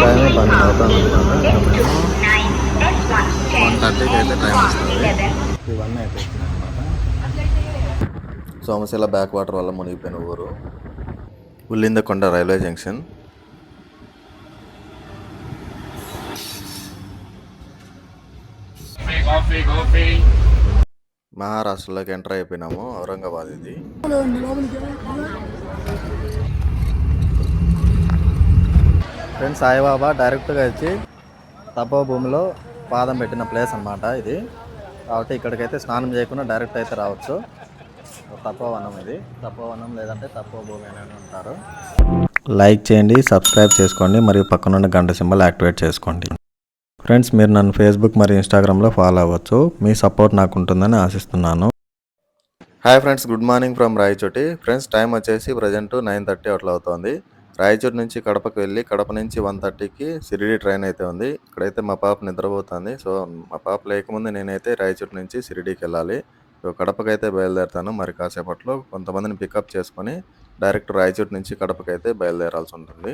టైమే పని అవుతాం వన్ థర్టీకి అయితే టైం వస్తుంది ఇవన్నీ అయితే అనమాట సోమశిల బ్యాక్ వాటర్ వల్ల మునిగిపోయిన ఊరు ఉల్లిందకొండ రైల్వే జంక్షన్. మహారాష్ట్రలోకి ఎంటర్ అయిపోయినాము ఔరంగాబాద్ ఇది. ఫ్రెండ్స్ సాయిబాబా డైరెక్ట్గా వచ్చి తపోభూమిలో పాదం పెట్టిన ప్లేస్ అన్నమాట ఇది. కాబట్టి ఇక్కడికైతే స్నానం చేయకుండా డైరెక్ట్ అయితే రావచ్చు. తపోవనం ఇది. తపోవనం లేదంటే తపోభూమి అని అంటారు. లైక్ చేయండి సబ్స్క్రైబ్ చేసుకోండి మరియు పక్కనున్న గంట సింబల్ యాక్టివేట్ చేసుకోండి. ఫ్రెండ్స్ మీరు నన్ను ఫేస్బుక్ మరియు ఇన్స్టాగ్రామ్లో ఫాలో అవ్వచ్చు. మీ సపోర్ట్ నాకు ఉంటుందని ఆశిస్తున్నాను. Hi friends good morning from Rayachoti. Friends time వచ్చేసి ప్రజెంట్ నైన్ థర్టీ అట్లా అవుతుంది. రాయచూరు నుంచి కడపకు వెళ్ళి కడప నుంచి వన్ థర్టీకి సిరిడి ట్రైన్ అయితే ఉంది. ఇక్కడైతే మా పాప నిద్రపోతుంది. సో మా పాప లేకముందు నేనైతే రాయచూరు నుంచి సిరిడికి వెళ్ళాలి. సో కడపకి అయితే బయలుదేరుతాను. మరి కాసేపట్లో కొంతమందిని పికప్ చేసుకొని డైరెక్ట్ రాయచూరు నుంచి కడపకి అయితే బయలుదేరాల్సి ఉంటుంది.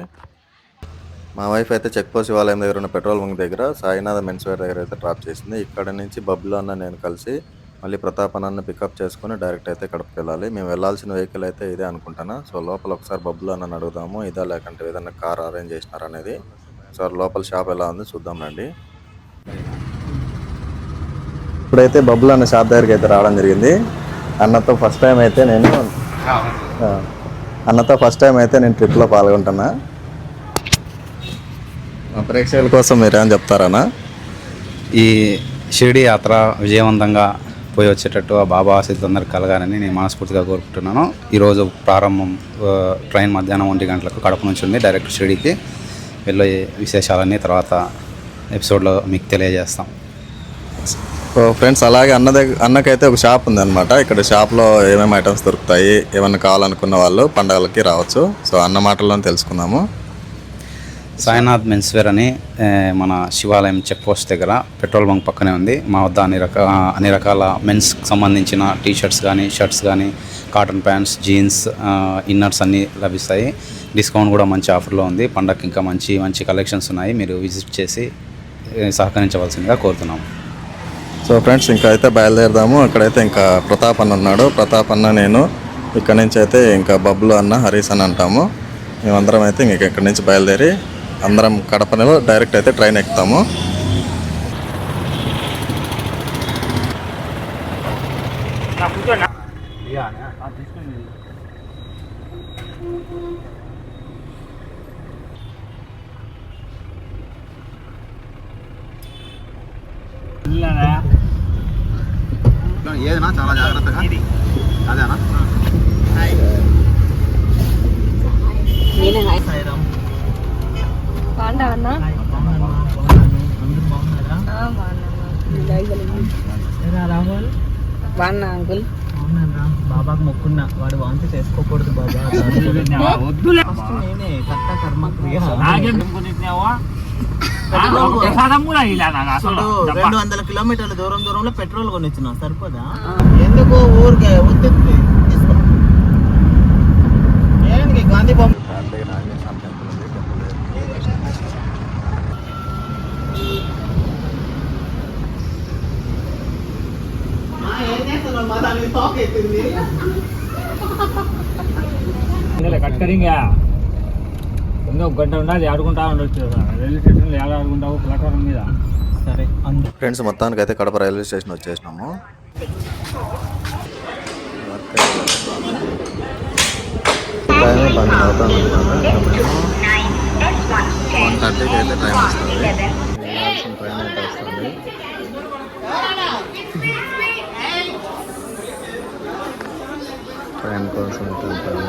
మా వైఫ్ అయితే చెక్ పోస్ట్ శివాలయం దగ్గర ఉన్న పెట్రోల్ బంక్ దగ్గర సాయినాథ మెన్స్ వేర్ దగ్గర అయితే డ్రాప్ చేసింది. ఇక్కడ నుంచి బబ్బులో అన్న నేను కలిసి మళ్ళీ ప్రతాపనాన్ని పికప్ చేసుకుని డైరెక్ట్ అయితే కడపకి వెళ్ళాలి. మేము వెళ్ళాల్సిన వెహికల్ అయితే ఇదే అనుకుంటాను సో లోపల ఒకసారి బబ్బులు అన్న అడుగుదాము. ఇదా లేకంటే ఏదైనా కార్ అరేంజ్ చేసినారా అనేది. సో లోపల షాప్ ఎలా ఉంది చూద్దాం రండి. ఇప్పుడైతే బబ్బులు అన్న షాప్ దగ్గరికి అయితే రావడం జరిగింది. అన్నతో ఫస్ట్ టైం అయితే నేను అన్నతో ఫస్ట్ టైం అయితే నేను ట్రిప్లో పాల్గొంటున్నా. ప్రేక్షకుల కోసం మీరేం చెప్తారన్నా ఈ షిరిడి యాత్ర విజయవంతంగా పోయి వచ్చేటట్టు ఆ బాబా ఆశీస్సులు అందరికి కలగాలని నేను మనస్ఫూర్తిగా కోరుకుంటున్నాను. ఈరోజు ప్రారంభం ట్రైన్ మధ్యాహ్నం ఒంటి గంటలకు కడప నుంచి ఉంది డైరెక్ట్ షిరిడికి వెళ్ళే విశేషాలన్నీ తర్వాత ఎపిసోడ్లో మీకు తెలియజేస్తాం. సో ఫ్రెండ్స్ అలాగే అన్న దగ్గర అన్నకైతే ఒక షాప్ ఉందన్నమాట. ఇక్కడ షాప్లో ఏమేమి ఐటమ్స్ దొరుకుతాయి ఏమైనా కావాలనుకున్న వాళ్ళు పండగలకి రావచ్చు. సో అన్న మాటల్లో తెలుసుకుందాము. సాయినాథ్ మెన్స్వేర్ అని మన శివాలయం చెక్ పోస్ట్ దగ్గర పెట్రోల్ బంక్ పక్కనే ఉంది. మా వద్ద అన్ని రకాల అన్ని రకాల మెన్స్కి సంబంధించిన టీ షర్ట్స్ కానీ షర్ట్స్ కానీ కాటన్ ప్యాంట్స్ జీన్స్ ఇన్నర్స్ అన్నీ లభిస్తాయి. డిస్కౌంట్ కూడా మంచి ఆఫర్లో ఉంది. పండగకి ఇంకా మంచి మంచి కలెక్షన్స్ ఉన్నాయి. మీరు విజిట్ చేసి సహకరించవలసిందిగా కోరుతున్నాము. సో ఫ్రెండ్స్ ఇంకా అయితే బయలుదేరదాము. అక్కడైతే ఇంకా ప్రతాప్ అన్న ఉన్నాడు. ప్రతాప్ అన్న నేను. ఇక్కడ నుంచి అయితే ఇంకా బబ్లు అన్న హరీష్ అన్న అంటాము. మేమందరం అయితే ఇంక ఇక్కడి నుంచి బయలుదేరి అందరం కడపలో డైరెక్ట్ అయితే ట్రైన్ ఎక్కుతాము. ఏదైనా చాలా జాగ్రత్తగా. అదేనా? బాగుంటా అన్న బాగున్నా అంకుల్? బాబాకు మొక్కున్నా. వాడు వాంతి చేసుకోకూడదు బాబా. నేనే కర్త కర్మ క్రియ. చూడు, రెండు వందల. కిలోమీటర్ల దూరం దూరంలో పెట్రోల్ కొనిచ్చిన సరిపోదా? ఎందుకు ఊరికే ఉత్తి ఇంకా ఒక గంట ఉండాలి ఆడుకుంటా ఉండొచ్చు. రైల్వే స్టేషన్లో ఎలా ఆడుకుంటావు ప్లాట్ఫారం మీద? సరే ఫ్రెండ్స్ మొత్తానికి అయితే కడప రైల్వే స్టేషన్ వచ్చేసినాము. టైం పన్నెండు అవుతుంది వన్ థర్టీకి అయితే టైం వస్తుంది. వెళ్ళాల్సిన ట్రైన్ అయితే వస్తుంది ఫ్యాన్ కోసం అయితే ఉంటాము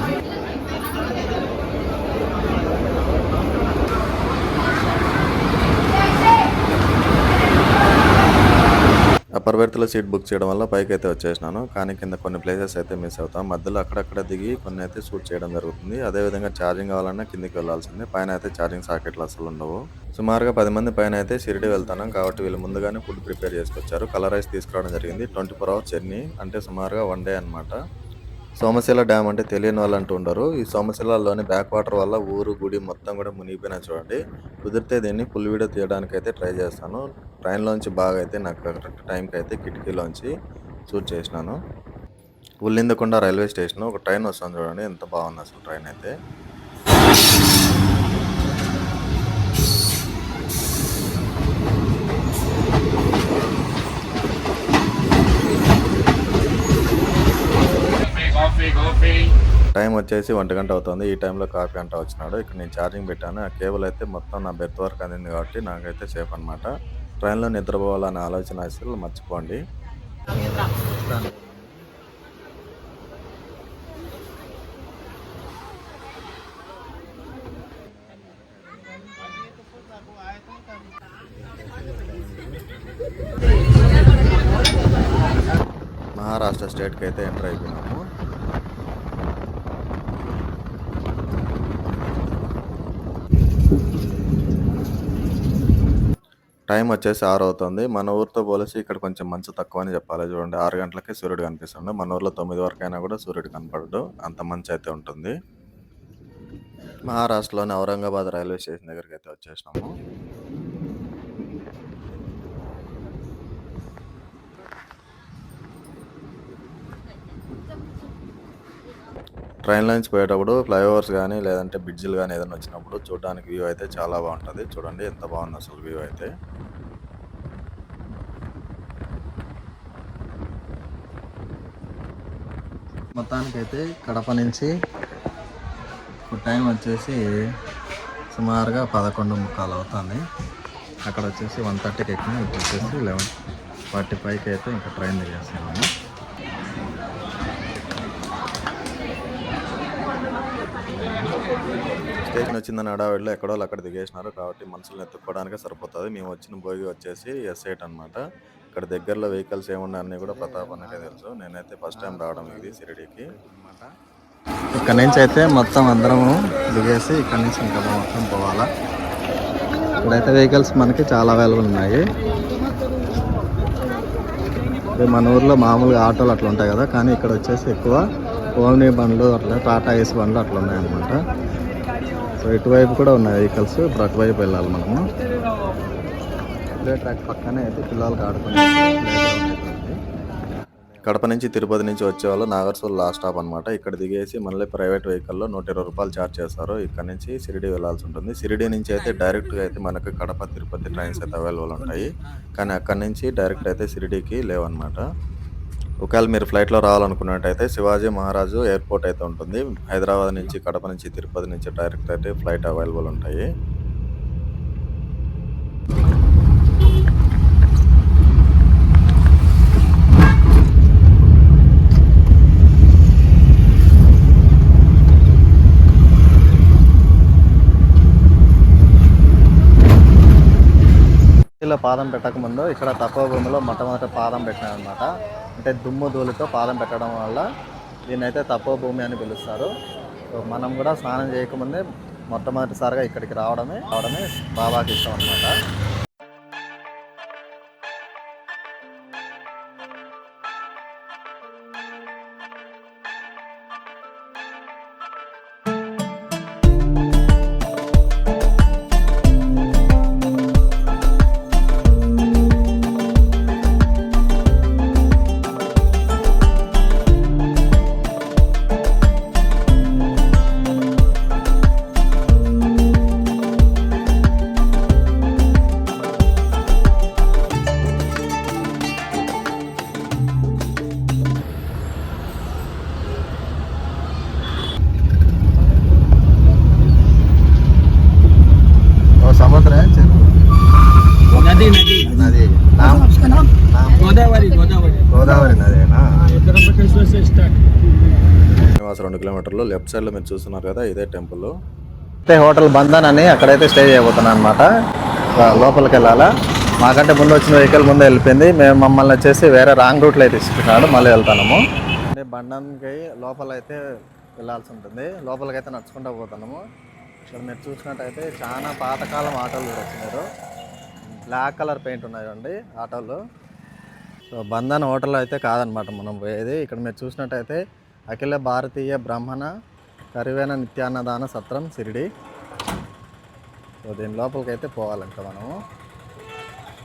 సీట్ బుక్ చేయడం వల్ల పైకి అయితే వచ్చేసినాను. కానీ కింద కొన్ని ప్లేసెస్ అయితే మిస్ అవుతాం. మధ్యలో అక్కడక్కడ దిగి కొన్ని అయితే షూట్ చేయడం జరుగుతుంది. అదేవిధంగా ఛార్జింగ్ కావాలన్నా కిందికి వెళ్ళాల్సిందే. పైన అయితే ఛార్జింగ్ సాకెట్లు అసలు ఉండవు. సుమారుగా పది మంది పైన అయితే షిరిడి వెళ్తాను కాబట్టి వీళ్ళు ముందుగానే ఫుడ్ ప్రిపేర్ చేసుకొచ్చారు. కలర్ రైస్ తీసుకురావడం జరిగింది. Twenty four hours journey. అంటే సుమారుగా వన్ డే అనమాట సోమశిల డ్యామ్ అంటే తెలియని వాళ్ళు అంటూ ఉండరు. ఈ సోమశిలలోని బ్యాక్ వాటర్ వల్ల ఊరు గుడి మొత్తం కూడా మునిగిపోయినా చూడండి. కుదిరితే దీన్ని ఫుల్ వీడియో తీయడానికి అయితే ట్రై చేస్తాను. ట్రైన్లోంచి బాగా అయితే నాకు కరెక్ట్ టైంకి అయితే కిటికీలోంచి షూట్ చేసినాను. ఉల్లిందకొండ రైల్వే స్టేషన్ ఒక ట్రైన్ వస్తుంది చూడండి. ఎంత బాగుంది అసలు ట్రైన్ అయితే. టైం వచ్చేసి ఒంటి గంట అవుతుంది. ఈ టైంలో కాఫీ అంట వచ్చినాడు. ఇక్కడ నేను ఛార్జింగ్ పెట్టాను. ఆ కేబుల్ అయితే మొత్తం నా బెర్త్ వరకు అందింది కాబట్టి నాకైతే సేఫ్ అనమాట ట్రైన్లో నిద్రపోవాలనే ఆలోచన అసలు మర్చిపోండి మహారాష్ట్ర స్టేట్కి అయితే ఎంటర్ అయిపోయినాము టైం వచ్చేసి ఆరు అవుతుంది మన ఊరితో పోలిసి ఇక్కడ కొంచెం మంచు తక్కువ అని చెప్పాలి. చూడండి ఆరు గంటలకే సూర్యుడు కనిపిస్తుంది మన ఊర్లో తొమ్మిది వరకు అయినా కూడా సూర్యుడు కనపడడు. అంత మంచి అయితే ఉంటుంది. మహారాష్ట్రలోని ఔరంగాబాద్ రైల్వే స్టేషన్ దగ్గరికి అయితే వచ్చేసినాము. ట్రైన్ నుంచి పోయేటప్పుడు ఫ్లైఓవర్స్ కానీ లేదంటే బ్రిడ్జిలు కానీ ఏదైనా వచ్చినప్పుడు చూడడానికి వ్యూ అయితే చాలా బాగుంటుంది. చూడండి ఎంత బాగుంది అసలు వ్యూ అయితే. మొత్తానికైతే కడప నుంచి టైం వచ్చేసి సుమారుగా పదకొండు ముక్కలు అవుతుంది. అక్కడ వచ్చేసి వన్ థర్టీకి ఎక్కినా ఇప్పుడు వచ్చేసి లెవెన్ ఫార్టీ ఫైవ్కి అయితే ఇంకా ట్రైన్ దిగేస్తున్నాము. స్టేషన్ వచ్చిందని హడావిడిలో ఎక్కడో అక్కడ దిగేసినారు కాబట్టి మనుషులను ఎత్తుక్కోవడానికే సరిపోతుంది. మేము వచ్చిన భోగి వచ్చేసి ఎస్ ఎయిట్ అనమాట ఇక్కడ దగ్గరలో వెహికల్స్ ఏమున్నాయి అన్నీ కూడా ప్రతాప్ అన్నకే తెలుసు. నేనైతే ఫస్ట్ టైం రావడం ఇది షిరిడీకి ఇక్కడ నుంచి అయితే మొత్తం అందరము దిగేసి ఇక్కడ నుంచి ఇంకా మొత్తం పోవాలా. ఇక్కడైతే వెహికల్స్ మనకి చాలా అవైలబుల్ ఉన్నాయి. మన ఊర్లో మామూలుగా ఆటోలు అట్లా ఉంటాయి కదా కానీ ఇక్కడ వచ్చేసి ఎక్కువ ఓమ్ని బండ్లు అట్లా టాటా ఏసీ బండ్లు అట్లా ఉన్నాయన్నమాట. ఇటువైపు కూడా ఉన్నాయి వెహికల్స్ ఇప్పుడు అటువైపు వెళ్ళాలి మనము. ప్లే ట్రాక్ పక్కనే అయితే పిల్లలకి ఆడుకునే కడప నుంచి తిరుపతి నుంచి వచ్చే వాళ్ళు నాగర్సూల్ లాస్ట్ స్టాప్ అనమాట ఇక్కడ దిగేసి మళ్ళీ ప్రైవేట్ వెహికల్లో నూట ఇరవై రూపాయలు ఛార్జ్ చేస్తారు. ఇక్కడ నుంచి సిరిడి వెళ్ళాల్సి ఉంటుంది. సిరిడి నుంచి అయితే డైరెక్ట్గా అయితే మనకు కడప తిరుపతి ట్రైన్స్ అయితే అవైలబుల్ ఉంటాయి. కానీ అక్కడ నుంచి డైరెక్ట్ అయితే సిరిడికి లేవన్నమాట. ఒకవేళ మీరు ఫ్లైట్లో రావాలనుకున్నట్టయితే శివాజీ మహారాజు ఎయిర్పోర్ట్ అయితే ఉంటుంది. హైదరాబాద్ నుంచి కడప నుంచి తిరుపతి నుంచి డైరెక్ట్ అయితే ఫ్లైట్ అవైలబుల్ ఉంటాయి. పాదం పెట్టక ముందు ఇక్కడ తక్కువ భూమిలో మొట్టమొదటి పాదం పెట్టాను అనమాట అంటే దుమ్ము ధూళితో పాదం పెట్టడం వల్ల దీన్నైతే తక్కువ భూమి అని పిలుస్తారు. మనం కూడా స్నానం చేయకముందే మొట్టమొదటిసారిగా ఇక్కడికి రావడమే రావడమే బాబాకి ఇష్టం అనమాట కిలోమీటర్లు లెఫ్ట్ సైడ్లో మీరు చూస్తున్నారు కదా ఇదే టెంపుల్. అయితే హోటల్ బంధన్ అని అక్కడైతే స్టే చేయబోతున్నాను అనమాట లోపలికి వెళ్ళాలా మాకంటే ముందు వచ్చిన వెహికల్ ముందే వెళ్ళిపోయింది. మేము మమ్మల్ని వచ్చేసి వేరే రాంగ్ రూట్లో అయితే ఇస్తున్నాడు మళ్ళీ వెళ్తాము. అంటే బంధన్కి లోపల అయితే వెళ్ళాల్సి ఉంటుంది. లోపలికి అయితే నడుచుకుంటూ పోతున్నాము. ఇక్కడ మీరు చూసినట్టయితే చాలా పాతకాలం ఆటోలు కూడా వచ్చినారు బ్లాక్ కలర్ పెయింట్ ఉన్నాయండి ఆటోలు. సో బంధన్ హోటల్ అయితే కాదనమాట మనం పోయేది. ఇక్కడ మీరు చూసినట్టయితే అఖిల భారతీయ బ్రాహ్మణ కరివేన నిత్యాన్నదాన సత్రం సిరిడి సో దీని లోపలికి అయితే పోవాలంట మనము.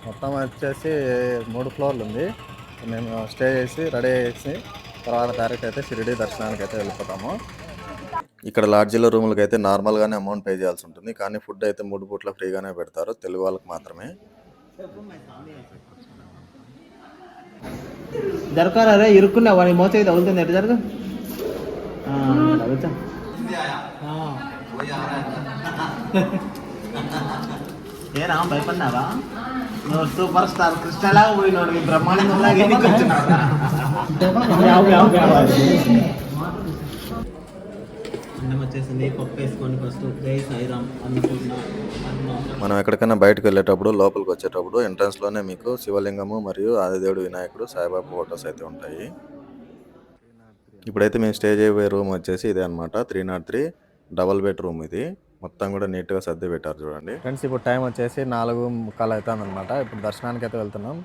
మొత్తం వచ్చేసి మూడు ఫ్లోర్లు ఉంది. మేము స్టే చేసి రెడీ చేసి తర్వాత డైరెక్ట్ అయితే షిరిడి దర్శనానికి అయితే వెళ్ళిపోతాము. ఇక్కడ లాడ్జీలో రూములకి అయితే నార్మల్గానే అమౌంట్ పే చేయాల్సి ఉంటుంది. కానీ ఫుడ్ అయితే మూడు పూట్ల ఫ్రీగానే పెడతారు. తెలుగు వాళ్ళకి మాత్రమే. జరకారా రే ఇరుక్కున్నా వాడి మోచేది తగులుతుంది. ఎట్లా ఏరా భయపడినావా నువ్వు సూపర్ స్టార్ కృష్ణలాగా పోయినాడు బ్రహ్మాండంలాగా ఎందుకు వచ్చినావా అన్నం వచ్చేసింది పప్పు వేసుకోండి ఫస్ట్ జై సాయిరామ్ అన్నపూర్ణ అన్నం మనం ఎక్కడికైనా బయటకు వెళ్ళేటప్పుడు లోపలికి వచ్చేటప్పుడు ఎంట్రన్స్లోనే మీకు శివలింగము మరియు ఆదిదేవుడు వినాయకుడు సాయిబాబా ఫొటోస్ అయితే ఉంటాయి. ఇప్పుడైతే మేము స్టే చేయబోయే రూమ్ వచ్చేసి ఇదే అనమాట three nought three double bed room ఇది. మొత్తం కూడా నీట్గా సర్ది పెట్టారు చూడండి. ఫ్రెండ్స్ ఇప్పుడు టైం వచ్చేసి నాలుగు ముక్కలు అవుతుంది అనమాట ఇప్పుడు దర్శనానికి అయితే వెళ్తున్నాం.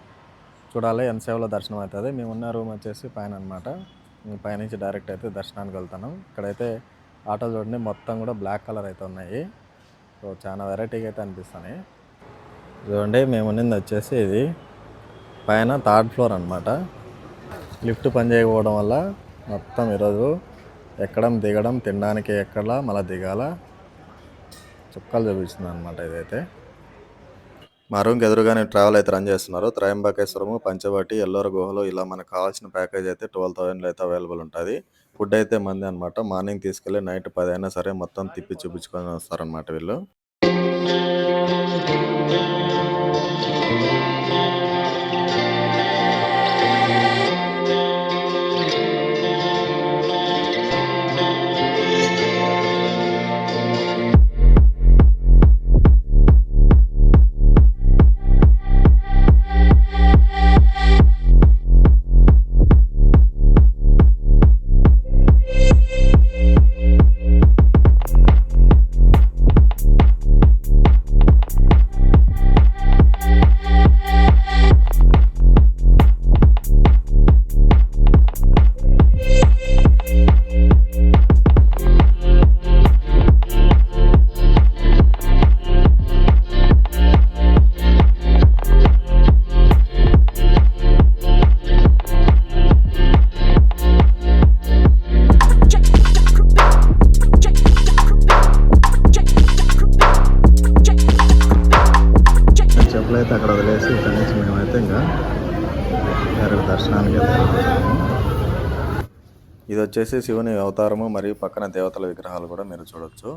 చూడాలి ఎంతసేపులో దర్శనం అవుతుంది. మేము ఉన్న రూమ్ వచ్చేసి పైన అనమాట పైనుంచి డైరెక్ట్ అయితే దర్శనానికి వెళ్తున్నాం. ఇక్కడైతే ఆటో చూడండి మొత్తం కూడా బ్లాక్ కలర్ అయితే ఉన్నాయి. సో చాలా వెరైటీగా అయితే అనిపిస్తున్నాయి. చూడండి మేము ఉన్నది వచ్చేసి ఇది పైన థర్డ్ ఫ్లోర్ అనమాట లిఫ్ట్ పని చేయకపోవడం వల్ల మొత్తం ఈరోజు ఎక్కడం దిగడం తినడానికి ఎక్కడా మళ్ళీ దిగాల? చుక్కలు చూపిస్తుంది అనమాట ఇదైతే. మా రూమ్కి ఎదురుగానే ట్రావెల్ అయితే రన్ చేస్తున్నారు. త్రయంబకేశ్వరము పంచవటి ఎల్లోర గుహలో ఇలా మనకు కావాల్సిన ప్యాకేజ్ అయితే ట్వెల్వ్ థౌజండ్లో అయితే అవైలబుల్ ఉంటుంది. ఫుడ్ అయితే మంది అనమాట మార్నింగ్ తీసుకెళ్ళి నైట్ పది అయినా సరే మొత్తం తిప్పి చూపించుకొని వస్తారనమాట వీళ్ళు. వచ్చేసి శివుని అవతారము మరియు పక్కన దేవతల విగ్రహాలు కూడా మీరు చూడొచ్చు.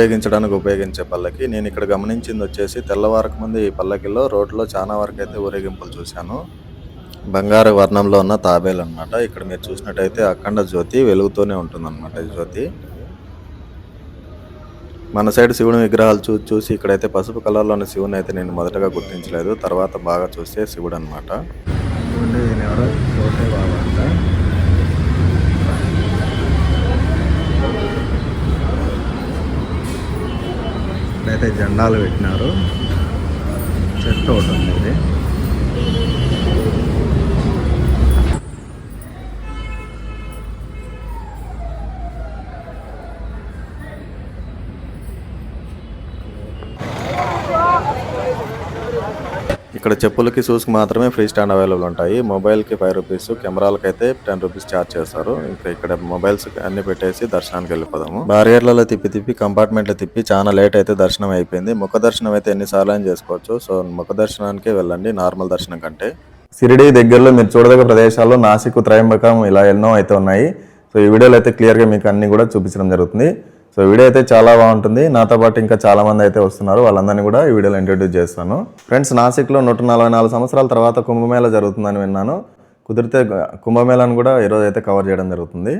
ఊరేగించడానికి ఉపయోగించే పల్లకి. నేను ఇక్కడ గమనించింది వచ్చేసి తెల్లవారకు ముందు ఈ పల్లకిలో రోడ్లో చాలా వరకు అయితే ఊరేగింపులు చూశాను. బంగారు వర్ణంలో ఉన్న తాబేలు అన్నమాట. ఇక్కడ మీరు చూసినట్టయితే అఖండ జ్యోతి వెలుగుతూనే ఉంటుందన్నమాట ఈ జ్యోతి. మన సైడ్ శివుని విగ్రహాలు చూసి చూసి ఇక్కడైతే పసుపు కలర్లోని శివుని అయితే నేను మొదటగా గుర్తించలేదు. తర్వాత బాగా చూస్తే శివుడు అనమాట ఇక్కడైతే జెండాలు పెట్టినారు. చెట్టు ఒకటి ఉంది ఇది. ఇక్కడ చెప్పులకి షూస్కి మాత్రమే ఫ్రీ స్టాండ్ అవైలబుల్ ఉంటాయి. మొబైల్కి ఫైవ్ రూపీస్ కెమెరాలకి అయితే టెన్ రూపీస్ ఛార్జ్ చేస్తారు. ఇంకా ఇక్కడ మొబైల్స్ అన్ని పెట్టేసి దర్శనానికి వెళ్ళిపోదాము. బారియర్లలో తిప్పి తిప్పి కంపార్ట్మెంట్లో తిప్పి చాలా లేట్ అయితే దర్శనం అయిపోయింది. ముఖ దర్శనం అయితే ఎన్నిసార్లు అని చేసుకోవచ్చు. సో ముఖ దర్శనానికే వెళ్ళండి నార్మల్ దర్శనం కంటే. సిరిడి దగ్గరలో మీరు చూడదగ్గ ప్రదేశాల్లో నాసిక్ త్రయంబకం ఇలా ఎన్నో అయితే ఉన్నాయి. సో ఈ వీడియోలో అయితే క్లియర్గా మీకు అన్ని కూడా చూపించడం జరుగుతుంది. సో వీడియో అయితే చాలా బాగుంటుంది. నాతో పాటు ఇంకా చాలామంది అయితే వస్తున్నారు. వాళ్ళందరినీ కూడా ఈ వీడియోలో ఇంట్రడ్యూస్ చేస్తాను. ఫ్రెండ్స్ నాసిక్లో నూట నలభై నాలుగు సంవత్సరాల తర్వాత కుంభమేళ జరుగుతుందని విన్నాను. కుదిరితే కుంభమేళాను కూడా ఈరోజు అయితే కవర్ చేయడం జరుగుతుంది.